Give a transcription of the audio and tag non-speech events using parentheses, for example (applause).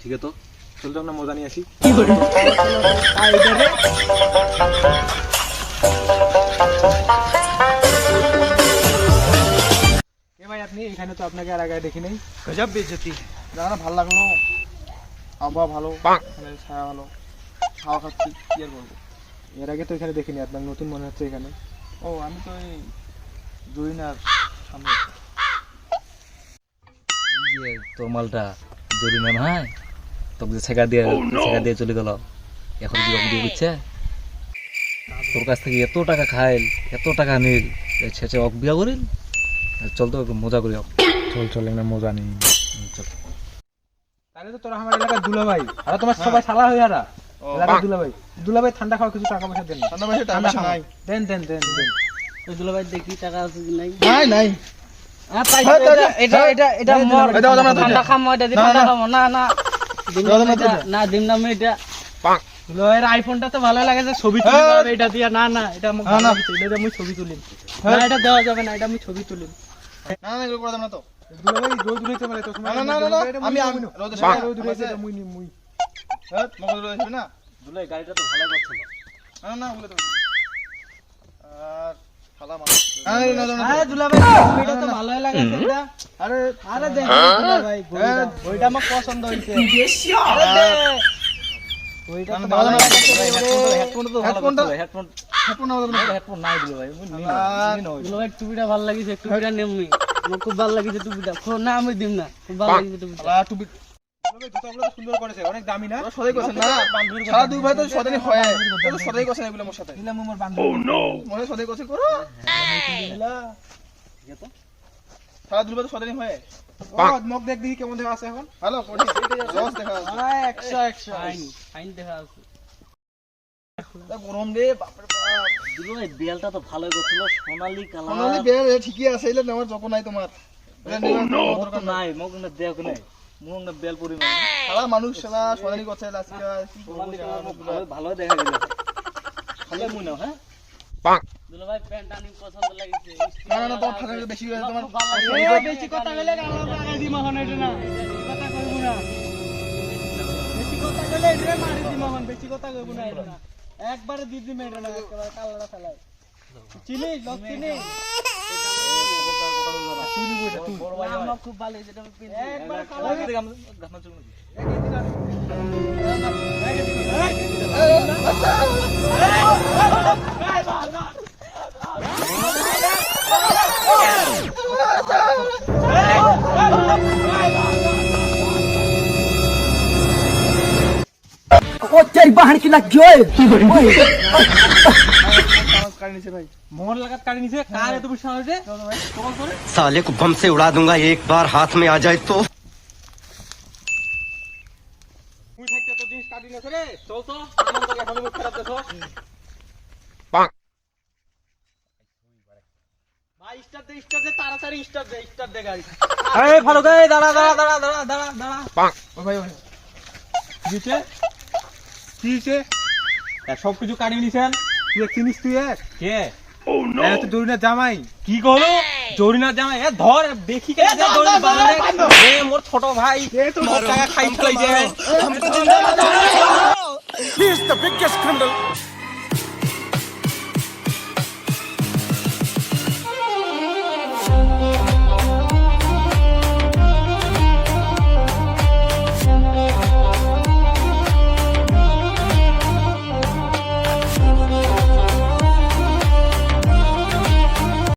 ঠিক আছে না মজা নিয়ে আসি আপনি এখানে তো আপনাকে আর দেখি নাই লাগল আবহাওয়া ভালো খাওয়া আর বলব এর আগে তো এখানে দেখিনি আপনার নতুন মনে হচ্ছে এখানে ও, আমি তো ওই জুইনার সামনে এই যে তোর মালটা জরিনা নয় তোকে যে ছেঁকা দিয়ে ছেঁকা দিয়ে চলে গেল। এখন কি অঙ্গ বুঝছে তোর কাছ থেকে এত টাকা খাইল এত টাকা নিল ছেঁচে অক বিয়া করিল চল তো মজা করি। অক। চল চল একটা মজা নেই। চল। তাহলে তো তোরা আমার এলাকার দুলাভাই। আর তোমার সবাই শালা হয়ে আরা এলাকার দুলাভাই। দুলাভাই ঠান্ডা খাওয়ার কিছু টাকা পয়সা দেন ঠান্ডা পয়সা টাকা নাই। দেন দেন দেন দেন। দুলাভাই দেখি টাকা আছে কি নাই? নাই নাই। আইফোনটা তো ভালো লাগে যে ছবি হ্যাঁ। এটা দিয়া। না না এটা আমি ছবি তুলিম হ্যাঁ। না এটা দেওয়া যাবে না এটা আমি ছবি তুলিম না না এগুলো করে না তো আমি- হ্যাঁ গাড়িটা তো ভালো করছিল। না না ওগুলো তো আর টুপিটা ভালো লাগিছে টুপিটা নেমনি আমার খুব ভালো লাগিছে টুপিটা। না আমি দিম না। খুব ভালো লাগিছে টুপিটা। সুন্দর করেছে অনেক দামি না? সদাই করছেন না? সারা দুই ভাই তো সদাই হয় তো সদাই করছেন এগুলো মোর সাথে? দিলাম আমার বান্ধবী মনে সদাই করছে করো। সারা দুই ভাই তো সদাই হয়। ও দেখ দেখি কেমন দেখা আছে এখন। ভালো (laughs) রস দেখা আছে। একশো একশো। ফাইন ফাইন দেখা আছে। গরম রে বাপরে বাপ। দুলাই দেয়ালটা তো ভালোই করছিল সোনালি সোনালি কালার ঠিকই আছে যখন নাই তোমার। দরকার নাই মোক না দেখ নাই। না বেল পরি নাই সারা মানুষ সারা সোনালি করছে আজকে কালার ভালো ভালো দেখা গেল। ভালো মুই না হ্যাঁ? দুলাভাই প্যান্ট আনি পছন্দ লাগিছে। না না না তোমার। ফাঁকা খুব ভালো একবারে চিনি না, আমার খুব ভালো এটা আমি পিনছি। একবারে (laughs) সালে কো বম সে উড়া হাত মে তো সব কিছু কাটি নিছেন? তুই চিনিস তুই এক কে ও নো তো জরিনা জামাই কি কহলো জরিনা জামাই এ ধর দেখি কে জরিনা বানানে এ মোর ছোট ভাই তো টাকা খাই criminal